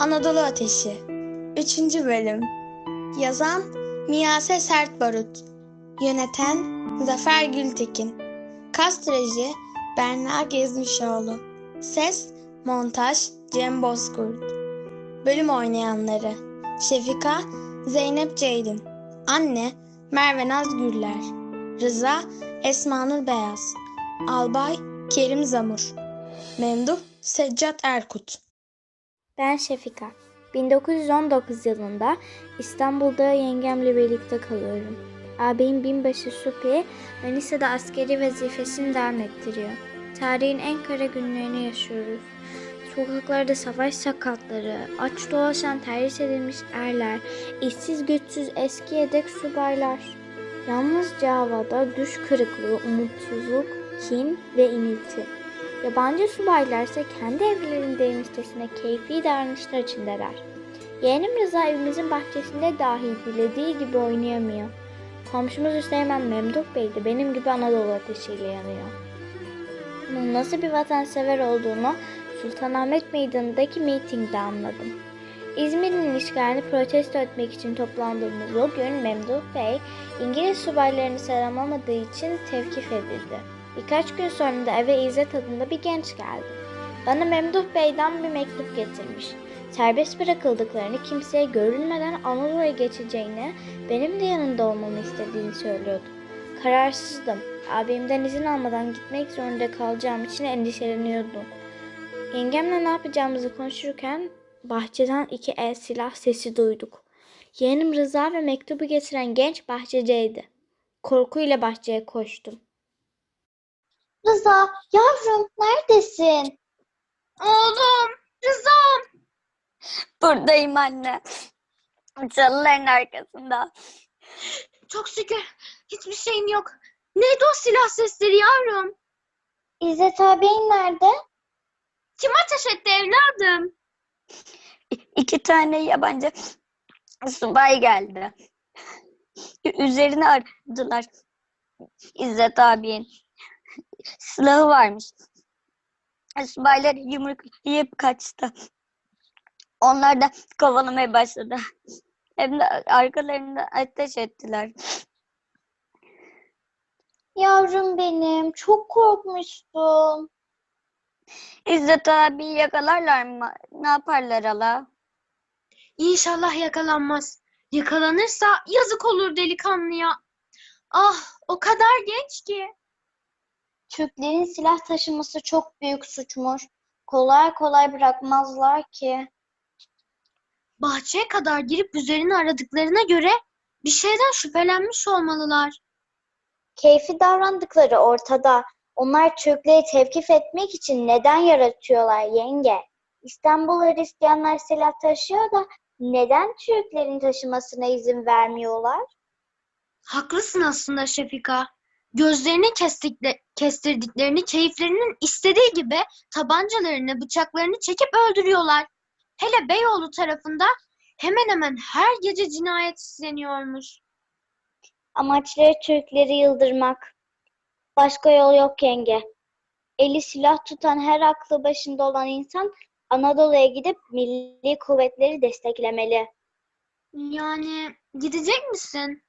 Anadolu Ateşi 3. Bölüm. Yazan Miyase Sertbarut Yöneten Zafer Gültekin. Kastreci Berna Gezmişoğlu. Ses Montaj Cem Bozkurt. Bölüm oynayanları Şefika Zeynep Ceydin. Anne Merve Naz Gürler. Rıza Esma Nur Beyaz. Albay Kerim Zamur. Memduh Seccat Erkut Ben Şefika. 1919 yılında İstanbul'da yengemle birlikte kalıyorum. Ağabeyim binbaşı Supi Manisa'da askeri vazifesini devam ettiriyor. Tarihin en kara günlerini yaşıyoruz. Sokaklarda savaş sakatları, aç dolaşan terhis edilmiş erler, işsiz güçsüz eski yedek subaylar. Yalnızca havada düş kırıklığı, umutsuzluk, kin ve inilti. Yabancı subaylar ise kendi evlerindeymişçesine keyfi davranışlar içindeler. Yeğenim Rıza evimizin bahçesinde dahi dilediği gibi oynayamıyor. Komşumuz Hüseyin Memduh Bey de benim gibi Anadolu ateşiyle yanıyor. Bunun nasıl bir vatansever olduğunu Sultanahmet Meydanı'ndaki mitingde anladım. İzmir'in işgalini protesto etmek için toplandığımız o gün Memduh Bey, İngiliz subaylarını selamlamadığı için tevkif edildi. Birkaç gün sonra da eve İzzet adında bir genç geldi. Bana Memduh Bey'den bir mektup getirmiş. Serbest bırakıldıklarını kimseye görülmeden Anadolu'ya geçeceğini, benim de yanında olmamı istediğini söylüyordu. Kararsızdım. Abimden izin almadan gitmek zorunda kalacağım için endişeleniyordum. Yengemle ne yapacağımızı konuşurken bahçeden iki el silah sesi duyduk. Yeğenim Rıza ve mektubu getiren genç bahçeciydi. Korkuyla bahçeye koştum. Rıza, yavrum neredesin? Oğlum, Rıza'm. Buradayım anne. Çalıların arkasında. Çok şükür hiçbir şeyim yok. Neydi o silah sesleri yavrum? İzzet ağabeyin nerede? Kim ateş etti evladım? İ- İki tane yabancı subay geldi. Üzerine aradılar. İzzet abinin silahı varmış. Subaylar yumruklayıp kaçtı. Onlar da kovalamaya başladı. Hem de arkalarında ateş ettiler. Yavrum benim, çok korkmuştum. İzzet abi yakalarlar mı? Ne yaparlar hala? İnşallah yakalanmaz. Yakalanırsa yazık olur delikanlıya. Ah, o kadar genç ki. Türklerin silah taşıması çok büyük suçmuş. Kolay kolay bırakmazlar ki. Bahçeye kadar girip üzerini aradıklarına göre bir şeyden şüphelenmiş olmalılar. Keyfi davrandıkları ortada. Onlar Türkleri tevkif etmek için neden yaratıyorlar yenge? İstanbul Hristiyanlar silah taşıyor da neden Türklerin taşımasına izin vermiyorlar? Haklısın aslında Şefika. Gözlerini kestikle, kestirdiklerini keyiflerinin istediği gibi tabancalarını, bıçaklarını çekip öldürüyorlar. Hele Beyoğlu tarafında hemen hemen her gece cinayet işleniyormuş. Amaçları Türkleri yıldırmak. Başka yol yok yenge. Eli silah tutan her aklı başında olan insan Anadolu'ya gidip milli kuvvetleri desteklemeli. Yani gidecek misin?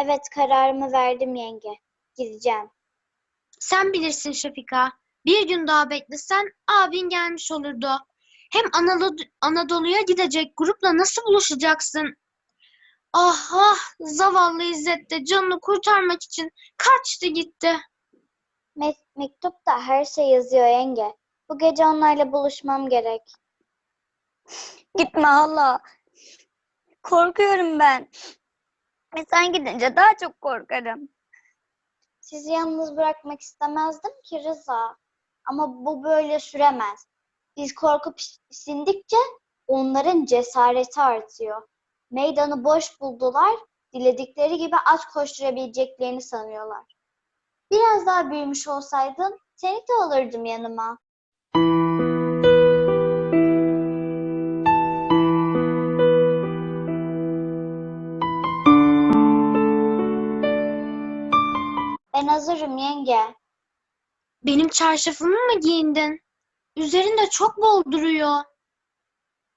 Evet kararımı verdim yenge. Gideceğim. Sen bilirsin Şefika. Bir gün daha beklesen abin gelmiş olurdu. Hem Anadolu- Anadolu'ya gidecek grupla nasıl buluşacaksın? Ah ah zavallı İzzet de canını kurtarmak için kaçtı gitti. Me- mektupta her şey yazıyor yenge. Bu gece onlarla buluşmam gerek. Gitme hala. Korkuyorum ben. E sen gidince daha çok korkarım. Sizi yalnız bırakmak istemezdim ki Rıza. Ama bu böyle süremez. Biz korkup sindikçe onların cesareti artıyor. Meydanı boş buldular, diledikleri gibi aç koşturabileceklerini sanıyorlar. Biraz daha büyümüş olsaydın seni de alırdım yanıma. Ben hazırım yenge. Benim çarşafımı mı giyindin? Üzerinde çok bol duruyor.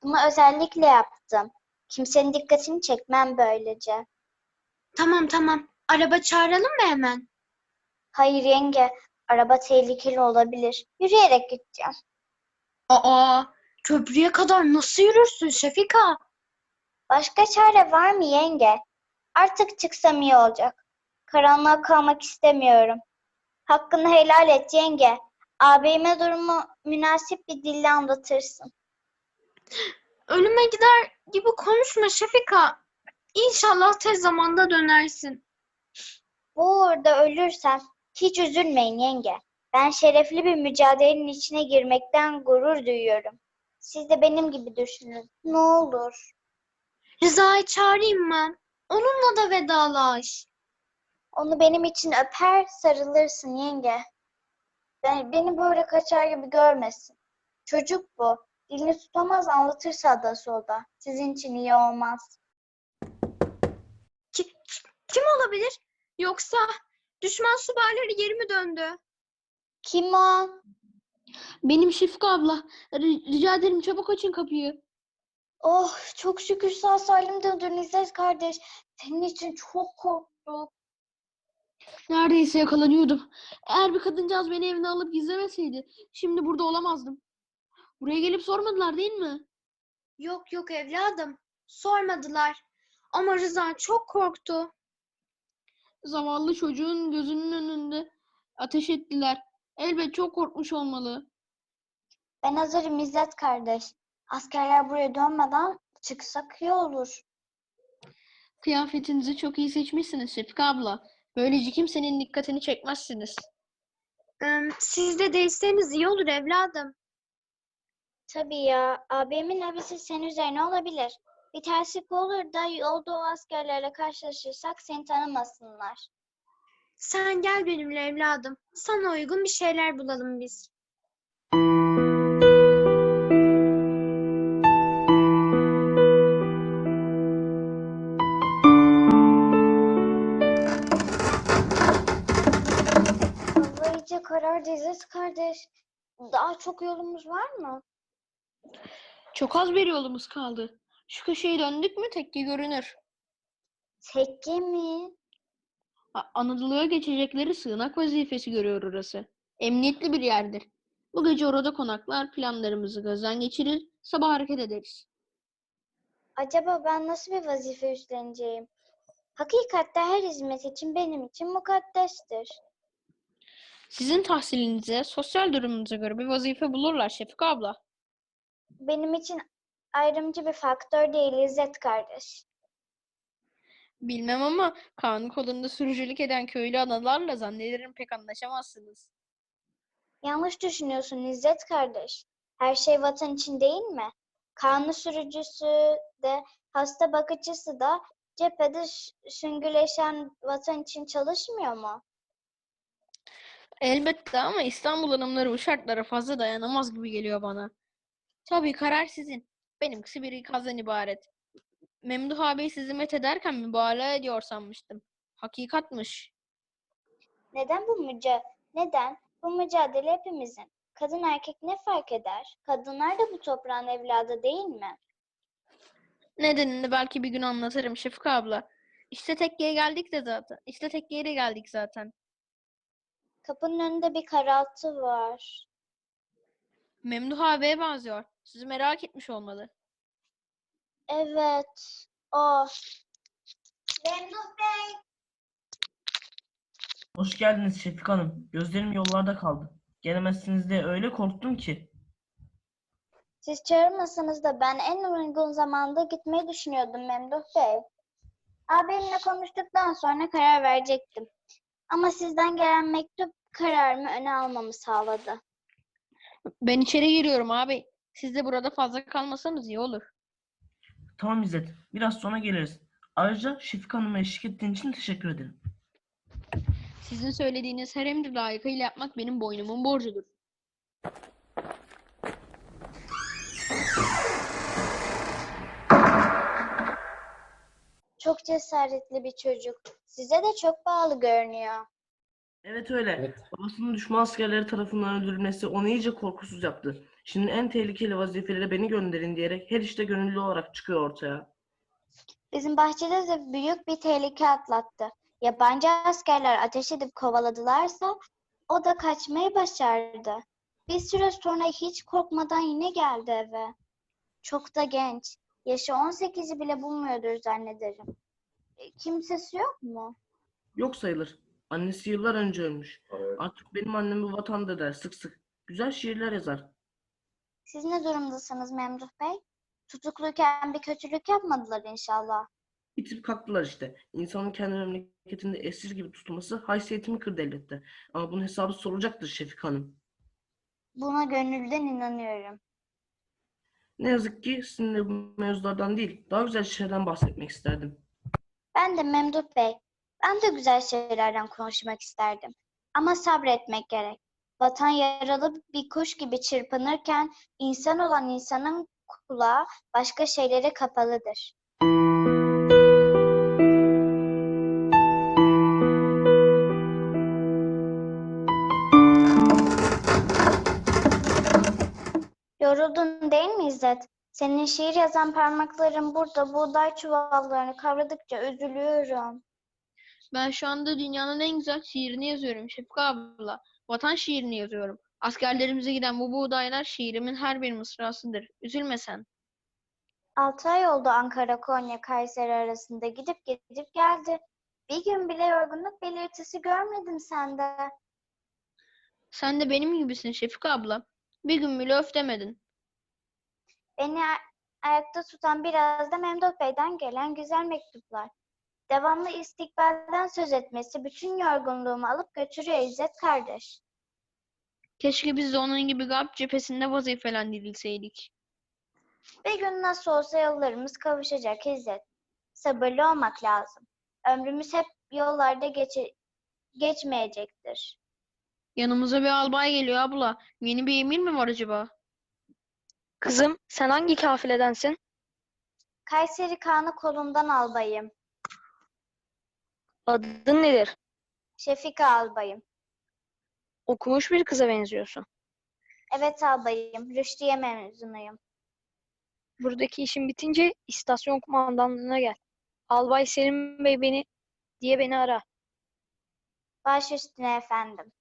Bunu özellikle yaptım. Kimsenin dikkatini çekmem böylece. Tamam tamam. Araba çağıralım mı hemen? Hayır yenge, araba tehlikeli olabilir. Yürüyerek gideceğim. Aa, köprüye kadar nasıl yürürsün Şefika? Başka çare var mı yenge? Artık çıksam iyi olacak. Karanlığa kalmak istemiyorum. Hakkını helal et yenge. Ağabeyime durumu münasip bir dille anlatırsın. Ölüme gider gibi konuşma Şefika. İnşallah tez zamanda dönersin. Bu uğurda ölürsem hiç üzülmeyin yenge. Ben şerefli bir mücadelenin içine girmekten gurur duyuyorum. Siz de benim gibi düşünün. Ne olur. Rıza'yı çağırayım mı? Onunla da vedalaş. Onu benim için öper, sarılırsın yenge. Ben, beni böyle kaçar gibi görmesin. Çocuk bu. Dilini tutamaz anlatır sağda solda. Sizin için iyi olmaz. Ki- kim olabilir? Yoksa düşman subayları geri mi döndü? Kim o? Benim Şefika abla. Ri- rica ederim çabuk açın kapıyı. Oh çok şükür sağ salim döndün İzzet kardeş. Senin için çok korktum. Neredeyse yakalanıyordum. Eğer bir kadıncağız beni evine alıp gizlemeseydi şimdi burada olamazdım. Buraya gelip sormadılar değil mi? Yok yok evladım. Sormadılar. Ama Rıza çok korktu. Zavallı çocuğun gözünün önünde ateş ettiler. Elbet çok korkmuş olmalı. Ben hazırım İzzet kardeş. Askerler buraya dönmeden çıksak iyi olur. Kıyafetinizi çok iyi seçmişsiniz Şefika abla. Böylece kimsenin dikkatini çekmezsiniz. Im, Siz de değilseniz iyi olur evladım. Tabii ya. Abimin abisi senin üzerine olabilir. Bir terslik olur da yolda o askerlerle karşılaşırsak seni tanımasınlar. Sen gel benimle evladım. Sana uygun bir şeyler bulalım biz. İzzet kardeş. Daha çok yolumuz var mı? Çok az bir yolumuz kaldı. Şu köşeyi döndük mü tekke görünür. Tekke mi? A- Anadolu'ya geçecekleri sığınak vazifesi görüyor orası. Emniyetli bir yerdir. Bu gece orada konaklar, planlarımızı gözden geçirir, sabah hareket ederiz. Acaba ben nasıl bir vazife üstleneceğim? Hakikatte her hizmet için benim için mukaddestir. Sizin tahsilinize, sosyal durumunuza göre bir vazife bulurlar Şefika abla. Benim için ayrımcı bir faktör değil İzzet kardeş. Bilmem ama kanun kolunda sürücülük eden köylü analarla zannederim pek anlaşamazsınız. Yanlış düşünüyorsun İzzet kardeş. Her şey vatan için değil mi? Kanun sürücüsü de, hasta bakıcısı da cephede süngüleşen vatan için çalışmıyor mu? Elbette ama İstanbul hanımları bu şartlara fazla dayanamaz gibi geliyor bana. Tabii karar sizin. Benimkisi bir ikazdan ibaret. Memduh ağabey sizi met ederken mübalağa ediyor sanmıştım. Hakikatmış. Neden bu müca neden? Bu mücadele hepimizin. Kadın erkek ne fark eder? Kadınlar da bu toprağın evladı değil mi? Nedenini belki bir gün anlatırım Şefika abla. İşte tekkeye geldik de zaten. İşte tekkeye de geldik zaten. Kapının önünde bir karaltı var. Memduh ağabeye benziyor. Sizi merak etmiş olmalı. Evet, o. Memduh Bey. Hoş geldiniz Şefik Hanım. Gözlerim yollarda kaldı. Gelemezsiniz diye öyle korktum ki. Siz çağırmasanız da ben en uygun zamanda gitmeyi düşünüyordum Memduh Bey. Abimle konuştuktan sonra karar verecektim. Ama sizden gelen mektup kararımı öne almamı sağladı. Ben içeri giriyorum abi. Siz de burada fazla kalmasanız iyi olur. Tamam İzzet, biraz sonra geliriz. Ayrıca Şefik Hanım'a eşlik ettiğin için teşekkür ederim. Sizin söylediğiniz her emri layıkıyla yapmak benim boynumun borcudur. Çok cesaretli bir çocuk. Size de çok bağlı görünüyor. Evet öyle. Evet. Babasının düşman askerleri tarafından öldürülmesi onu iyice korkusuz yaptı. Şimdi en tehlikeli vazifelere beni gönderin diyerek her işte gönüllü olarak çıkıyor ortaya. Bizim bahçede de büyük bir tehlike atlattı. Yabancı askerler ateş edip kovaladılarsa o da kaçmayı başardı. Bir süre sonra hiç korkmadan yine geldi eve. Çok da genç. Yaşı 18'i bile bulmuyordur zannederim. E, Kimsesi yok mu? Yok sayılır. Annesi yıllar önce ölmüş. Artık benim annem bu vatanda der sık sık. Güzel şiirler yazar. Siz ne durumdasınız Memduh Bey? Tutukluyken bir kötülük yapmadılar inşallah. İtip kalktılar işte. İnsanın kendi memleketinde esir gibi tutulması haysiyetimi kırdı elbette. Ama bunun hesabı sorulacaktır Şefik Hanım. Buna gönülden inanıyorum. Ne yazık ki sizinle bu mevzulardan değil, daha güzel şeylerden bahsetmek isterdim. Ben de Memduh Bey. Ben de güzel şeylerden konuşmak isterdim. Ama sabretmek gerek. Vatan yaralı bir kuş gibi çırpınırken insan olan insanın kulağı başka şeylere kapalıdır. Yoruldun değil mi İzzet? Senin şiir yazan parmakların burada buğday çuvallarını kavradıkça üzülüyorum. Ben şu anda dünyanın en güzel şiirini yazıyorum Şefika abla. Vatan şiirini yazıyorum. Askerlerimize giden bu buğdaylar şiirimin her bir mısrasıdır. Üzülme sen. Altı ay oldu Ankara, Konya, Kayseri arasında gidip gidip geldi. Bir gün bile yorgunluk belirtisi görmedim sende. Sen de benim gibisin Şefika abla. Bir gün bile öf demedin. Beni ay- ayakta tutan biraz da Memduh Bey'den gelen güzel mektuplar. Devamlı istikbalden söz etmesi bütün yorgunluğumu alıp götürüyor İzzet kardeş. Keşke biz de onun gibi Garp cephesinde vazifelendirilseydik. Bir gün nasıl olsa yollarımız kavuşacak İzzet. Sabırlı olmak lazım. Ömrümüz hep yollarda geçe- geçmeyecektir. Yanımıza bir albay geliyor abla. Yeni bir emir mi var acaba? Kızım, sen hangi kafiledensin? Kayseri Kağan'ı kolundan albayım. Adın nedir? Şefika albayım. Okumuş bir kıza benziyorsun. Evet albayım. Rüşdiye mezunuyum. Buradaki işin bitince istasyon kumandanlığına gel. Albay Selim Bey beni diye beni ara. Baş üstüne efendim.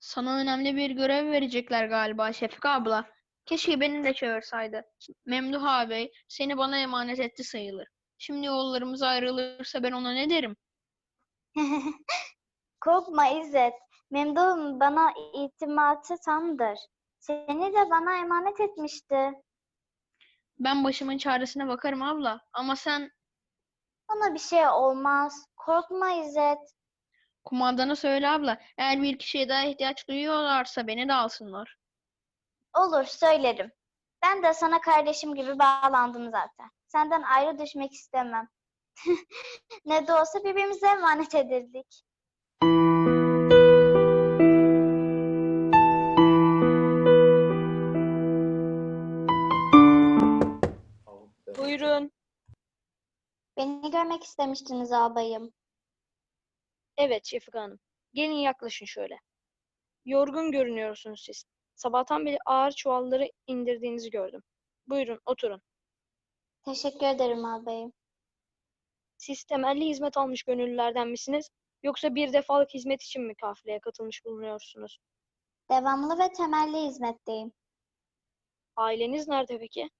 Sana önemli bir görev verecekler galiba Şefika abla. Keşke beni de çağırsaydı. Memduh ağabey seni bana emanet etti sayılır. Şimdi yollarımız ayrılırsa ben ona ne derim? Korkma İzzet. Memduh'um bana itimatı tamdır. Seni de bana emanet etmişti. Ben başımın çaresine bakarım abla. Ama sen Bana bir şey olmaz. Korkma İzzet. Kumandana söyle abla. Eğer bir kişiye daha ihtiyaç duyuyorlarsa beni de alsınlar. Olur söylerim. Ben de sana kardeşim gibi bağlandım zaten. Senden ayrı düşmek istemem. Ne de olsa birbirimize emanet edildik. Buyurun. Beni görmek istemiştiniz albayım. Evet Şefika Hanım. Gelin yaklaşın şöyle. Yorgun görünüyorsunuz siz. Sabahtan beri ağır çuvalları indirdiğinizi gördüm. Buyurun, oturun. Teşekkür ederim albayım. Siz temelli hizmet almış gönüllülerden misiniz? Yoksa bir defalık hizmet için mi kafileye katılmış bulunuyorsunuz? Devamlı ve temelli hizmetteyim. Aileniz nerede peki?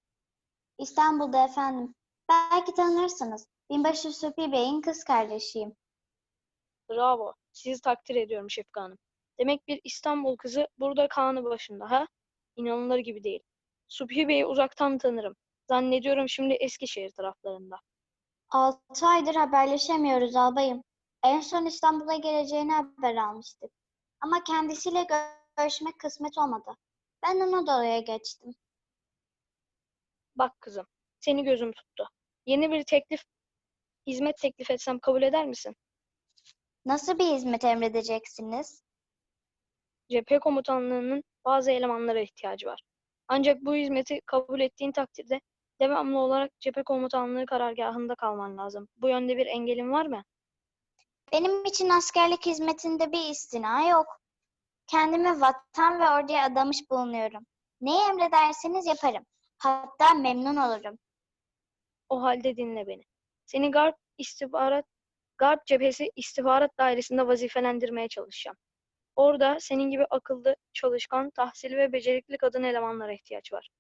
İstanbul'da efendim. Belki tanırsınız. Binbaşı Supi Bey'in kız kardeşiyim. Bravo. Sizi takdir ediyorum Şefika Hanım. Demek bir İstanbul kızı burada kanı başında ha? İnanılır gibi değil. Subhi Bey'i uzaktan tanırım. Zannediyorum şimdi Eskişehir taraflarında. Altı aydır haberleşemiyoruz albayım. En son İstanbul'a geleceğini haber almıştık. Ama kendisiyle gö- görüşmek kısmet olmadı. Ben Anadolu'ya geçtim. Bak kızım, seni gözüm tuttu. Yeni bir teklif, hizmet teklif etsem kabul eder misin? Nasıl bir hizmet emredeceksiniz? Cephe komutanlığının bazı elemanlara ihtiyacı var. Ancak bu hizmeti kabul ettiğin takdirde devamlı olarak cephe komutanlığı karargahında kalman lazım. Bu yönde bir engelin var mı? Benim için askerlik hizmetinde bir istina yok. Kendimi vatan ve orduya adamış bulunuyorum. Neyi emrederseniz yaparım. Hatta memnun olurum. O halde dinle beni. Seni Garp istihbarat Garp cephesi istihbarat dairesinde vazifelendirmeye çalışacağım. Orada senin gibi akıllı, çalışkan, tahsili ve becerikli kadın elemanlara ihtiyaç var.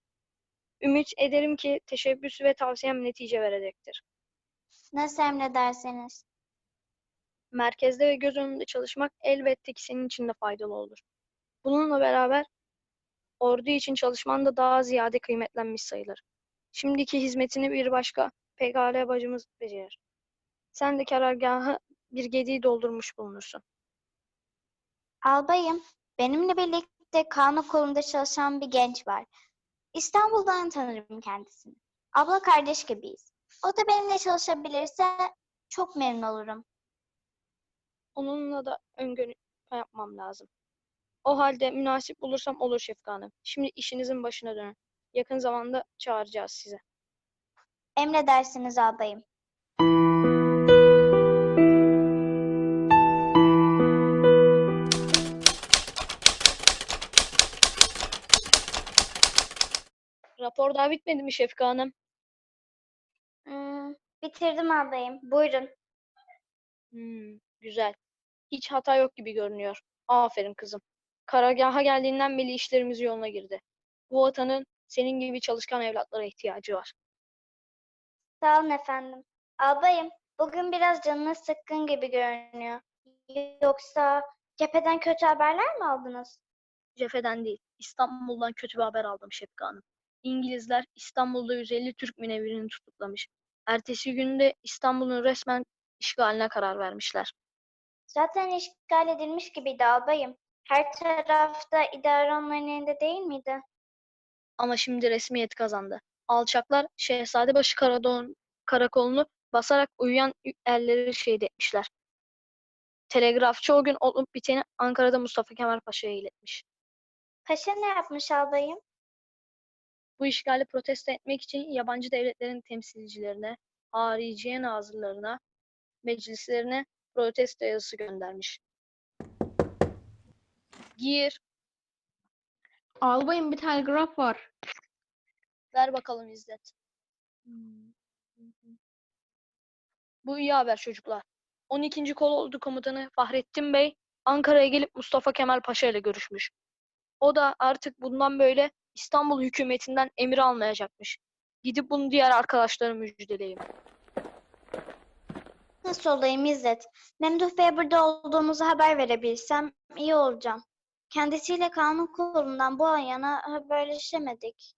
Ümit ederim ki teşebbüs ve tavsiyem netice verecektir. Nasıl emrederseniz. Merkezde ve göz önünde çalışmak elbette ki senin için de faydalı olur. Bununla beraber ordu için çalışman da daha ziyade kıymetlenmiş sayılır. Şimdiki hizmetini bir başka pekala bacımız becerir. Sen de karargahı bir gediği doldurmuş bulunursun. Albayım, benimle birlikte kanun kolunda çalışan bir genç var. İstanbul'dan tanırım kendisini. Abla kardeş gibiyiz. O da benimle çalışabilirse çok memnun olurum. Onunla da öngörü yapmam lazım. O halde münasip bulursam olur Şefika Hanım. Şimdi işinizin başına dönün. Yakın zamanda çağıracağız sizi. Emredersiniz albayım. Rapor daha bitmedi mi Şefika Hanım? Hmm, bitirdim albayım. Buyurun. Hmm, güzel. Hiç hata yok gibi görünüyor. Aferin kızım. Karargaha geldiğinden beri işlerimiz yoluna girdi. Bu vatanın senin gibi çalışkan evlatlara ihtiyacı var. Sağ olun efendim. Albayım, bugün biraz canınız sıkkın gibi görünüyor. Yoksa cepheden kötü haberler mi aldınız? Cepheden değil, İstanbul'dan kötü bir haber aldım Şefika Hanım. İngilizler İstanbul'da 150 Türk münevvirini tutuklamış. Ertesi günde İstanbul'un resmen işgaline karar vermişler. Zaten işgal edilmiş gibiydi albayım. Her tarafta idare onların elinde değil miydi? Ama şimdi resmiyet kazandı. Alçaklar Şehzadebaşı Karadon karakolunu basarak uyuyan erleri şehit etmişler. Telegrafçı o gün olup biteni Ankara'da Mustafa Kemal Paşa'ya iletmiş. Paşa ne yapmış albayım? Bu işgali protesto etmek için yabancı devletlerin temsilcilerine, hariciye nazırlarına, meclislerine protesto yazısı göndermiş. Gir, Albayım bir telgraf var. ver bakalım İzzet. Bu iyi haber çocuklar. 12. Kolordu Komutanı Fahrettin Bey Ankara'ya gelip Mustafa Kemal Paşa ile görüşmüş. O da artık bundan böyle İstanbul hükümetinden emir almayacakmış. Gidip bunu diğer arkadaşlara müjdeleyeyim. Nasıl olayım İzzet? Memduh Bey burada olduğumuzu haber verebilsem iyi olacağım. Kendisiyle kanun kolundan bu yana haberleşemedik.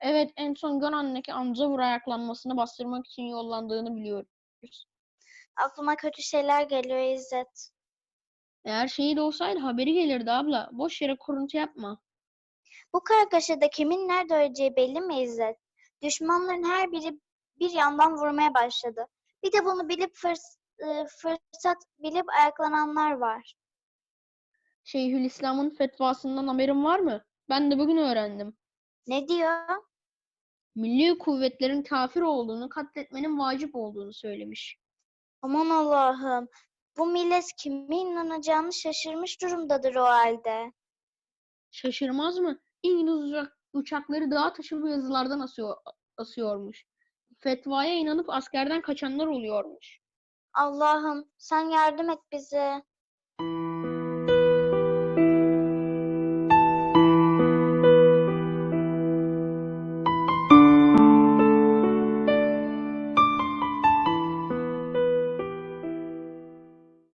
Evet en son Gönen'deki amca vur ayaklanmasını bastırmak için yollandığını biliyoruz. Aklıma kötü şeyler geliyor İzzet. Eğer şehit olsaydı haberi gelirdi abla. Boş yere kuruntu yapma. Bu kargaşada kimin nerede öleceği belli mi İzzet? Düşmanların her biri bir yandan vurmaya başladı. Bir de bunu bilip fırs- e, fırsat bilip ayaklananlar var. Şeyhülislam'ın fetvasından haberin var mı? Ben de bugün öğrendim. Ne diyor? Milli kuvvetlerin kafir olduğunu, katletmenin vacip olduğunu söylemiş. Aman Allah'ım. Bu millet kime inanacağını şaşırmış durumdadır o halde. Şaşırmaz mı? İngiliz uçak, uçakları dağa taşı bu yazılardan asıyor, asıyormuş. Fetvaya inanıp askerden kaçanlar oluyormuş. Allah'ım sen yardım et bize.